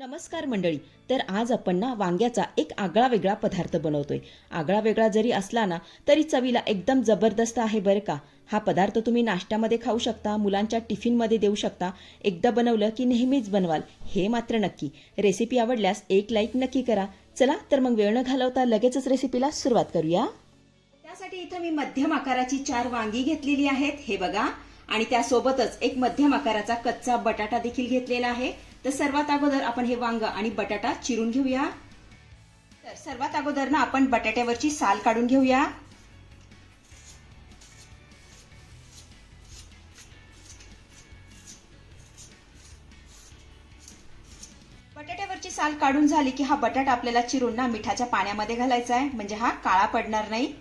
नमस्कार मंडळी. तर आज आपण ना वांग्याचा एक आगळा वेगळा पदार्थ बनवतोय. आगळा वेगळा जरी असला ना तरी चवीला एकदम जबरदस्त आहे बरं का? हा पदार्थ तुम्ही नाश्त्यामध्ये खाऊ शकता मुलांच्या टिफिनमध्ये देऊ शकता. एकदा बनवलं की नेहमीच बनवाल हे मात्र नक्की. रेसिपी आवडल्यास एक लाईक नक्की करा. चला तर मग वेळ न घालवता लगेचच रेसिपीला सुरुवात करूया. त्यासाठी इथं मी मध्यम आकाराची चार वांगी घेतलेली आहेत हे बघा. आणि त्यासोबतच एक मध्यम आकाराचा कच्चा बटाटा देखील घेतलेला आहे. तर सर्वात अगोदर आपण हे वांग आणि बटाटा चिरून घेऊया. तर सर्वात अगोदर ना आपण बटाट्यावरची साल काढून घेऊया. बटाट्यावरची साल काढून झाली की हा बटाटा आपल्याला चिरून ना मिठाच्या पाण्यामध्ये घालायचा आहे. म्हणजे हा काळा पडणार नाही.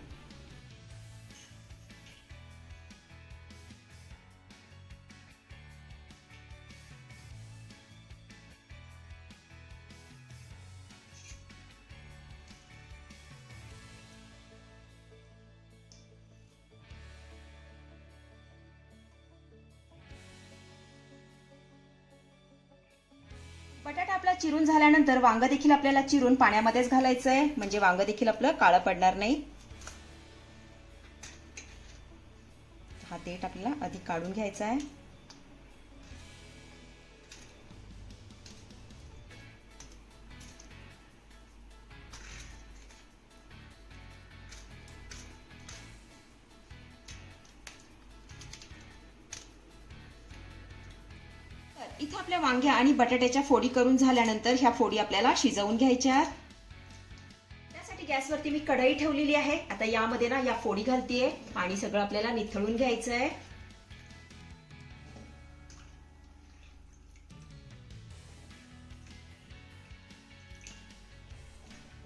बटाटा आपला चिरून झाल्यानंतर वांग देखील आपल्याला चिरून पाण्यामध्येच घालायचं आहे म्हणजे वांग देखील आपलं काळं पडणार नाही. हा देठ आपल्याला आधी काढून घ्यायचा आहे इथं आपल्या वांग्या आणि बटाट्याच्या फोडी करून झाल्यानंतर ह्या फोडी आपल्याला शिजवून घ्यायच्या त्यासाठी गॅसवरती मी कढई ठेवलेली आहे. आता यामध्ये ना या फोडी घालतीये. पाणी सगळं आपल्याला निथळून घ्यायचं आहे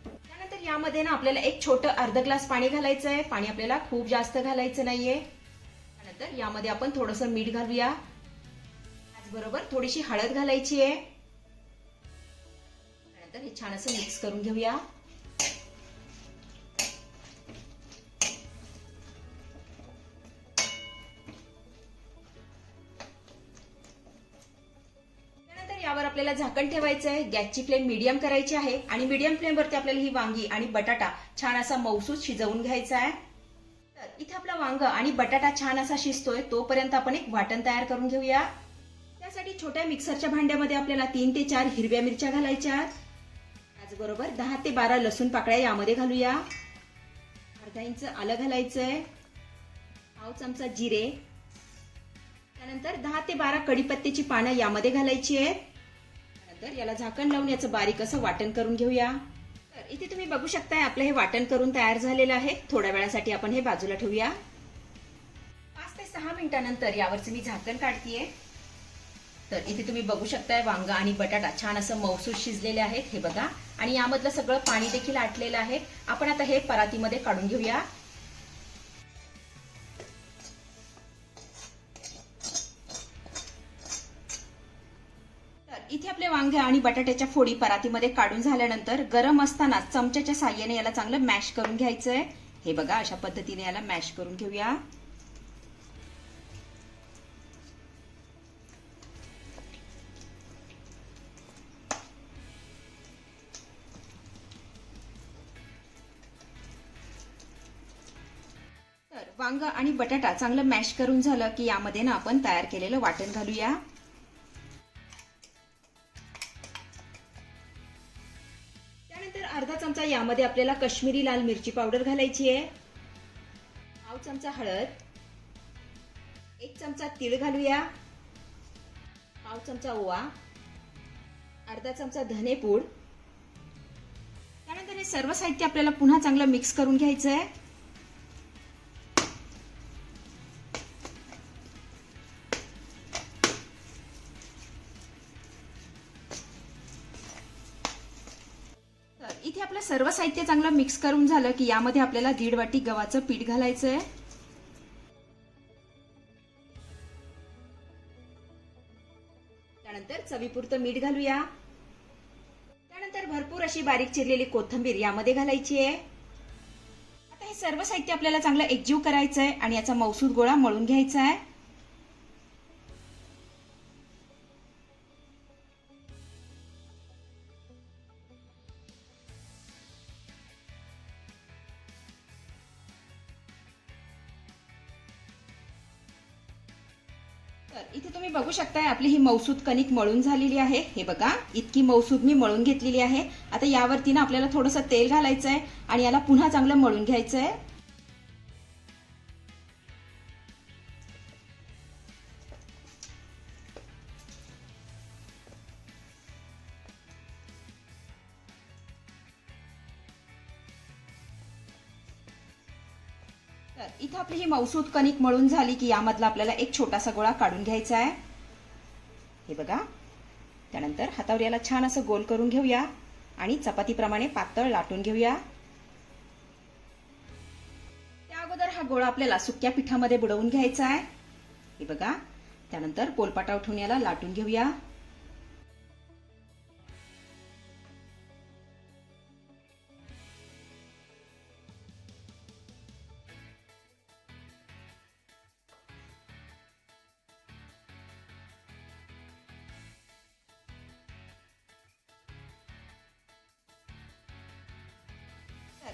त्यानंतर यामध्ये ना आपल्याला एक छोटं अर्ध ग्लास पाणी घालायचं आहे पाणी आपल्याला खूप जास्त घालायचं नाहीये. त्यानंतर यामध्ये आपण थोडंसं मीठ घालूया. त्याचबरोबर थोडीशी हळद घालायची आहे. त्यानंतर हे छान असं मिक्स करून घेऊया. यावर आपल्याला झाकण ठेवायचं आहे. गॅसची फ्लेम मीडियम करायची आहे आणि मीडियम फ्लेमवरती आपल्याला ही वांगी आणि बटाटा छान असा मौसूद शिजवून घ्यायचा आहे. तर इथे आपला वांग आणि बटाटा छान असा शिजतोय तोपर्यंत आपण एक वाटण तयार करून घेऊया. त्यासाठी छोट्या मिक्सरच्या भांड्यामध्ये आपल्याला तीन ते चार हिरव्या मिरच्या घालायच्या त्याचबरोबर दहा ते बारा लसूण पाकळ्या यामध्ये घालूया. अर्धा इंच आलं घालायचंय. पाव चमचा जिरे. त्यानंतर दहा ते बारा कडीपत्त्याची पानं यामध्ये घालायची आहेत. त्यानंतर याला झाकण लावून याचं बारीक असं वाटण करून घेऊया. तर इथे तुम्ही बघू शकताय आपलं हे वाटण करून तयार झालेलं आहे. थोड्या वेळासाठी आपण हे बाजूला ठेवूया. पाच ते सहा मिनिटानंतर यावरचं मी झाकण काढतीये. तर इथे तुम्ही बघू शकताय वांग आणि बटाटा छान असं मौसूद शिजलेले आहेत हे बघा. आणि यामधलं सगळं पाणी देखील आटलेलं आहे. आपण आता हे परातीमध्ये काढून घेऊया. तर इथे आपले वांगे आणि बटाट्याच्या फोडी परातीमध्ये काढून झाल्यानंतर गरम असताना चमच्याच्या साह्याने याला चांगलं मॅश करून घ्यायचंय. हे बघा अशा पद्धतीने याला मॅश करून घेऊया. वांग आणि बटाटा चांगलं मॅश करून झालं की यामध्ये ना आपण तयार केलेलं वाटण घालूया. त्यानंतर अर्धा चमचा यामध्ये आपल्याला कश्मीरी लाल मिरची पावडर घालायची आहे. पाव चमचा हळद. एक चमचा तीळ घालूया. पाव चमचा ओवा. अर्धा चमचा धनेपूड. त्यानंतर हे सर्व साहित्य आपल्याला पुन्हा चांगलं मिक्स करून घ्यायचं आहे इथे आपलं सर्व साहित्य चांगलं मिक्स करून झालं की यामध्ये आपल्याला दीड वाटी गव्हाचं पीठ घालायचं आहे त्यानंतर चवीपुरतं मीठ घालूया. त्यानंतर भरपूर अशी बारीक चिरलेली कोथिंबीर यामध्ये घालायची आहे. आता हे सर्व साहित्य आपल्याला चांगलं एकजीव करायचं आहे आणि याचा मौसूद गोळा मळून घ्यायचा आहे. तर इथे तुम्ही बघू शकताय आपली ही मौसूद कणिक मळून झालेली आहे. हे बघा इतकी मौसूद मी मळून घेतलेली आहे. आता यावरती ना आपल्याला थोडंसं तेल घालायचं आहे आणि याला पुन्हा चांगलं मळून घ्यायचं आहे इथं आपली ही मौसूद कणिक मळून झाली की यामधला आपल्याला एक छोटासा गोळा काढून घ्यायचा आहे. हे बघा. त्यानंतर हातावर याला छान असं गोल करून घेऊया आणि चपातीप्रमाणे पातळ लाटून घेऊया. त्या अगोदर हा गोळा आपल्याला सुक्या पिठामध्ये बुडवून घ्यायचा आहे. हे बघा. त्यानंतर पोलपाटा उठून याला लाटून घेऊया.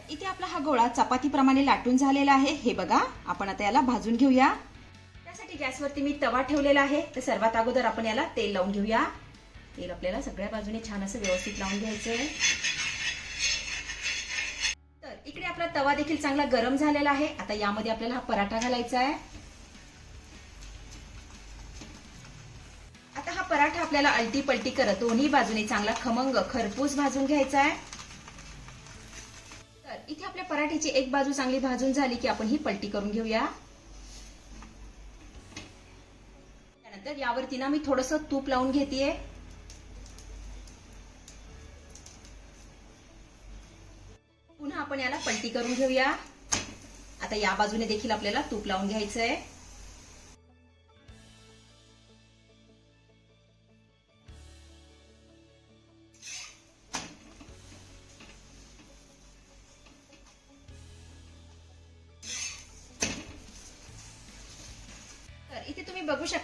इथे आपला हा गोळा चपातीप्रमाणे लाटून झालेला आहे. हे बघा आपण आता याला भाजून घेऊया. त्यासाठी गॅसवरती मी तवा ठेवलेला आहे. तर सर्वात अगोदर आपण याला तेल लावून घेऊया. तेल आपल्याला सगळ्या बाजूने छान असं व्यवस्थित लावून घ्यायचंय. तर इकडे आपला तवा देखील चांगला गरम झालेला आहे. आता यामध्ये आपल्याला हा पराठा घालायचा आहे आता हा पराठा आपल्याला अलटी पलटी करत दोन्ही बाजूने चांगला खमंग खरपूस भाजून घ्यायचा आहे पराठीची पराठ्याची एक बाजू चांगली भाजून झाली की आपण ही पलटी करून घेऊया. त्यानंतर यावरती ना मी थोडस तूप लावून घेतेय. पुन्हा आपण याला पलटी करून घेऊया. आता या बाजूने देखील आपल्याला तूप लावून घ्यायचंय.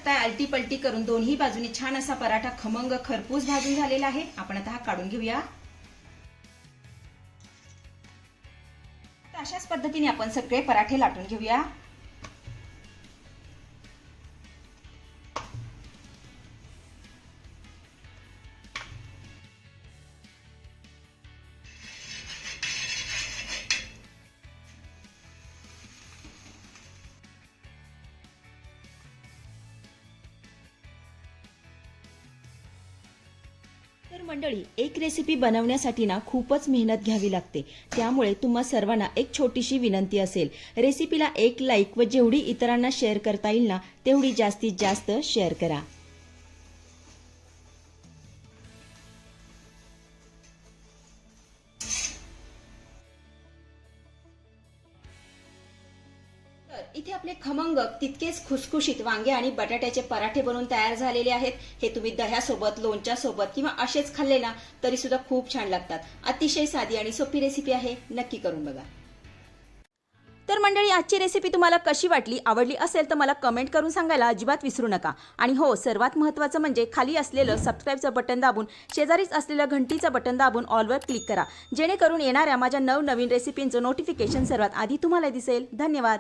तुम्ही बघू अलटी पलटी करून दोन्ही बाजूनी छान असा पराठा खमंग खरपूस भाजून झालेला आहे. आपण आता हा काढून घेऊया. तर अशाच पद्धतीने आपण सगळे पराठे लाटून घेऊया. मंडळी एक रेसिपी बनवण्यासाठी ना खूपच मेहनत घ्यावी लागते. त्यामुळे तुम्हा सर्वांना एक छोटीशी विनंती असेल. रेसिपीला एक लाईक व जेवढी इतरांना शेअर करता येईल ना तेवढी जास्तीत जास्त शेअर करा. इथे आपले खमंग तितकेच खुसखुशीत वांगे आणि बटाट्याचे पराठे बनवून तयार झालेले आहेत. हे तुम्ही दह्यासोबत लोणच्या सोबत किंवा असेच खाल्ले ना तरी सुद्धा खूप छान लागतात. अतिशय साधी आणि सोपी रेसिपी आहे. नक्की करून बघा. तर मंडळी आजची रेसिपी तुम्हाला कशी वाटली आवडली असेल तर मला कमेंट करून सांगायला अजिबात विसरू नका. आणि हो सर्वात महत्त्वाचं म्हणजे खाली असलेलं सबस्क्राईबचं बटन दाबून शेजारीच असलेलं घंटीचं बटन दाबून ऑलवर क्लिक करा. जेणेकरून येणाऱ्या माझ्या नवनवीन रेसिपींचं नोटिफिकेशन सर्वात आधी तुम्हाला दिसेल. धन्यवाद.